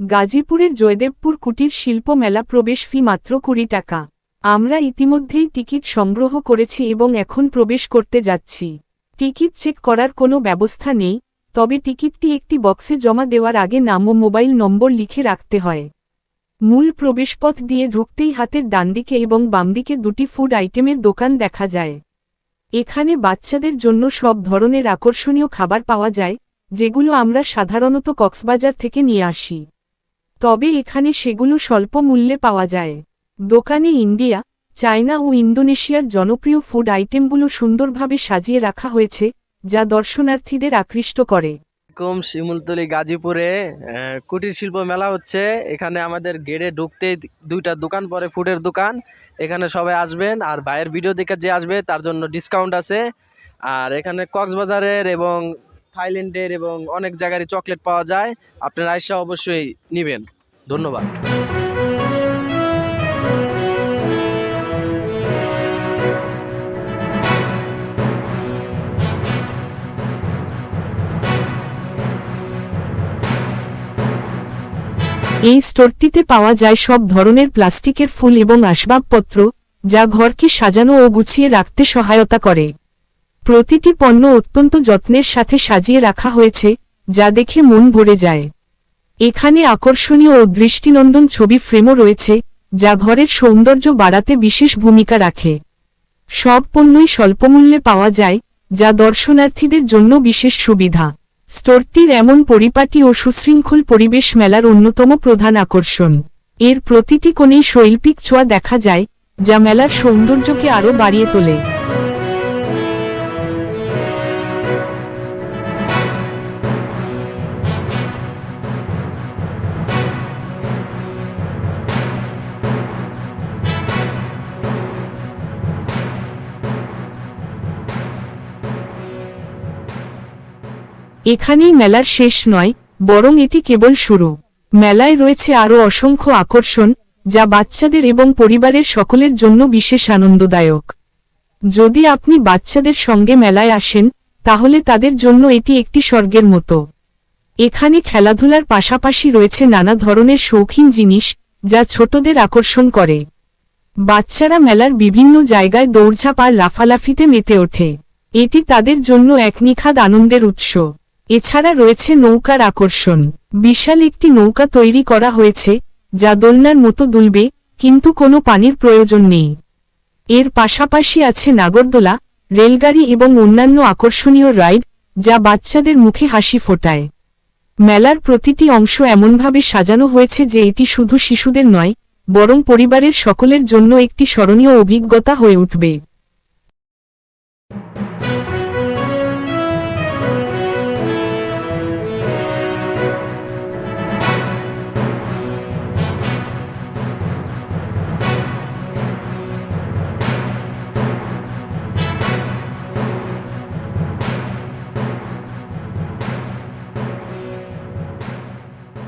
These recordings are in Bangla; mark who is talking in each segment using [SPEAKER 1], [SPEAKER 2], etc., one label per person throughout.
[SPEAKER 1] গাজীপুরের জয়দেবপুর কুটির শিল্প মেলা প্রবেশ ফি মাত্র কুড়ি টাকা। আমরা ইতিমধ্যেই টিকিট সংগ্রহ করেছি এবং এখন প্রবেশ করতে যাচ্ছি। টিকিট চেক করার কোনো ব্যবস্থা নেই, তবে টিকিটটি একটি বক্সে জমা দেওয়ার আগে নাম ও মোবাইল নম্বর লিখে রাখতে হয়। মূল প্রবেশপথ দিয়ে ঢুকতেই হাতের ডানদিকে এবং বামদিকে দুটি ফুড আইটেমের দোকান দেখা যায়। এখানে বাচ্চাদের জন্য সব ধরনের আকর্ষণীয় খাবার পাওয়া যায়, যেগুলো আমরা সাধারণত কক্সবাজার থেকে নিয়ে আসি। তবে এখানে সেগুলো স্বল্প মূল্যে পাওয়া যায়। দোকানে ইন্ডিয়া, চায়না ও ইন্দোনেশিয়ার জনপ্রিয় ফুড আইটেমগুলো সুন্দরভাবে সাজিয়ে রাখা হয়েছে, যা দর্শনার্থীদের আকৃষ্ট করে।
[SPEAKER 2] কম শিমুলতলি, গাজীপুরে কুটির শিল্প মেলা হচ্ছে। এখানে আমাদের গেটে ঢুকতে দুইটা দোকান পরে, ফুডের দোকান। এখানে সবাই আসবেন আর ভাইয়ের ভিডিও দেখে যে আসবে, তার জন্য ডিসকাউন্ট আছে। আর এখানে কক্সবাজারের এবং থাইল্যান্ডের এবং অনেক জায়গারই চকলেট পাওয়া যায়। আপনারা আইসা অবশ্যই নেবেন। ধন্যবাদ।
[SPEAKER 1] এই স্টোরটিতে পাওয়া যায় সব ধরনের প্লাস্টিকের ফুল এবং আসবাবপত্র, যা ঘরকে সাজানো ও গুছিয়ে রাখতে সহায়তা করে। প্রতিটি পণ্য অত্যন্ত যত্নের সাথে সাজিয়ে রাখা হয়েছে, যা দেখে মন ভরে যায়। এখানে আকর্ষণীয় ও দৃষ্টিনন্দন ছবি ফ্রেমও রয়েছে, যা ঘরের সৌন্দর্য বাড়াতে বিশেষ ভূমিকা রাখে। সব পণ্যই স্বল্পমূল্যে পাওয়া যায়, যা দর্শনার্থীদের জন্য বিশেষ সুবিধা। স্টোরটির এমন পরিপাটি ও সুশৃঙ্খল পরিবেশ মেলার অন্যতম প্রধান আকর্ষণ। এর প্রতিটি কোণেই শৈল্পিক ছোঁয়া দেখা যায়, যা মেলার সৌন্দর্যকে আরও বাড়িয়ে তোলে। এখানেই মেলার শেষ নয়, বরং এটি কেবল শুরু। মেলায় রয়েছে আরও অসংখ্য আকর্ষণ, যা বাচ্চাদের এবং পরিবারের সকলের জন্য বিশেষ আনন্দদায়ক। যদি আপনি বাচ্চাদের সঙ্গে মেলায় আসেন, তাহলে তাদের জন্য এটি একটি স্বর্গের মতো। এখানে খেলাধুলার পাশাপাশি রয়েছে নানা ধরনের শৌখিন জিনিস, যা ছোটদের আকর্ষণ করে। বাচ্চারা মেলার বিভিন্ন জায়গায় দৌড়ঝাঁপ আর লাফালাফিতে মেতে ওঠে। এটি তাদের জন্য এক নিখাদ আনন্দের উৎস। এছাড়া রয়েছে নৌকার আকর্ষণ। বিশাল একটি নৌকা তৈরি করা হয়েছে, যা দোলনার মতো দুলবে, কিন্তু কোনো পানির প্রয়োজন নেই। এর পাশাপাশি আছে নাগরদোলা, রেলগাড়ি এবং অন্যান্য আকর্ষণীয় রাইড, যা বাচ্চাদের মুখে হাসি ফোটায়। মেলার প্রতিটি অংশ এমনভাবে সাজানো হয়েছে যে এটি শুধু শিশুদের নয়, বরং পরিবারের সকলের জন্য একটি স্মরণীয় অভিজ্ঞতা হয়ে উঠবে।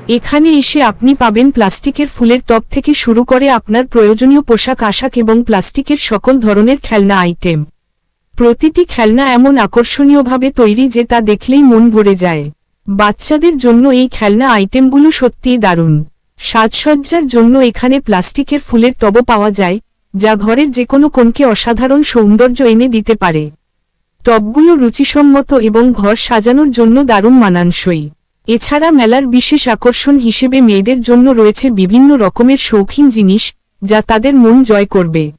[SPEAKER 1] এখানে এসে আপনি পাবেন প্লাস্টিকের ফুলের টব থেকে শুরু করে আপনার প্রয়োজনীয় পোশাক, আশাক এবং প্লাস্টিকের সকল ধরনের খেলনা আইটেম। প্রতিটি খেলনা এমন আকর্ষণীয়ভাবে তৈরি যে তা দেখলেই মন ভরে যায়। বাচ্চাদের জন্য এই খেলনা আইটেমগুলো সত্যিই দারুণ। সাজসজ্জার জন্য এখানে প্লাস্টিকের ফুলের টবও পাওয়া যায়, যা ঘরের যে কোনো কোণকে অসাধারণ সৌন্দর্য এনে দিতে পারে। টবগুলো রুচিসম্মত এবং ঘর সাজানোর জন্য দারুণ মানানসই। এছাড়া মেলার বিশেষ আকর্ষণ হিসেবে মেয়েদের জন্য রয়েছে বিভিন্ন রকমের শৌখিন জিনিস, যা তাদের মন জয় করবে।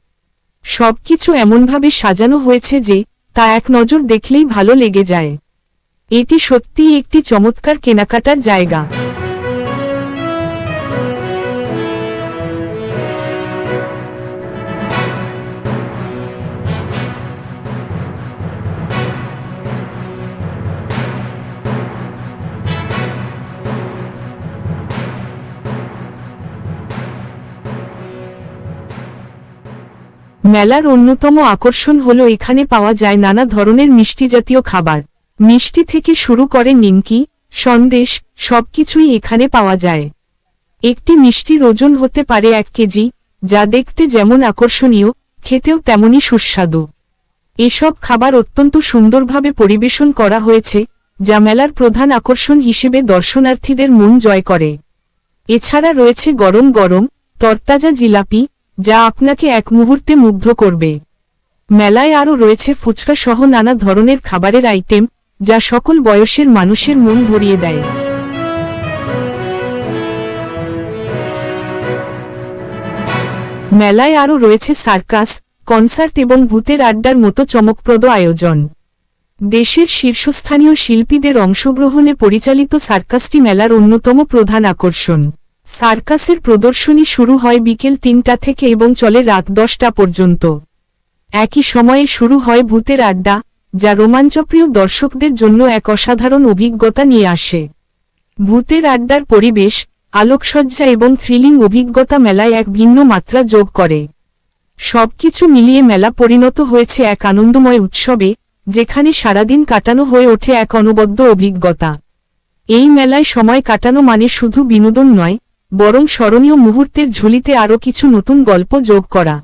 [SPEAKER 1] সবকিছু এমনভাবে সাজানো হয়েছে যে, তা এক নজর দেখলেই ভালো লেগে যায়। এটি সত্যিই একটি চমৎকার কেনাকাটার জায়গা। মেলার অন্যতম আকর্ষণ হল এখানে পাওয়া যায় নানা ধরনের মিষ্টি জাতীয় খাবার। মিষ্টি থেকে শুরু করে নিমকি, সন্দেশ, সবকিছুই এখানে পাওয়া যায়। একটি মিষ্টির ওজন হতে পারে এক কেজি, যা দেখতে যেমন আকর্ষণীয়, খেতেও তেমনই সুস্বাদু। এসব খাবার অত্যন্ত সুন্দরভাবে পরিবেশন করা হয়েছে, যা মেলার প্রধান আকর্ষণ হিসেবে দর্শনার্থীদের মন জয় করে। এছাড়া রয়েছে গরম গরম, তরতাজা জিলাপি যা আপনাকে এক মুহূর্তে মুগ্ধ করবে। মেলায় আরও রয়েছে ফুচকা সহ নানা ধরনের খাবারের আইটেম, যা সকল বয়সের মানুষের মন ভরিয়ে দেয়। মেলায় আরও রয়েছে সার্কাস, কনসার্ট এবং ভূতের আড্ডার মতো চমকপ্রদ আয়োজন। দেশের শীর্ষস্থানীয় শিল্পীদের অংশগ্রহণে পরিচালিত সার্কাসটি মেলার অন্যতম প্রধান আকর্ষণ। সার্কাসের প্রদর্শনী শুরু হয় বিকেল তিনটা থেকে এবং চলে রাত দশটা পর্যন্ত। একই সময়ে শুরু হয় ভূতের আড্ডা, যা রোমাঞ্চপ্রিয় দর্শকদের জন্য এক অসাধারণ অভিজ্ঞতা নিয়ে আসে। ভূতের আড্ডার পরিবেশ, আলোকসজ্জা এবং থ্রিলিং অভিজ্ঞতা মেলায় এক ভিন্ন মাত্রা যোগ করে। সবকিছু মিলিয়ে মেলা পরিণত হয়েছে এক আনন্দময় উৎসবে, যেখানে সারাদিন কাটানো হয়ে ওঠে এক অনবদ্য অভিজ্ঞতা। এই মেলায় সময় কাটানো মানে শুধু বিনোদন নয় বরং স্মরণীয় মুহূর্তের ঝুলিতে আরও কিছু নতুন গল্প যোগ করা।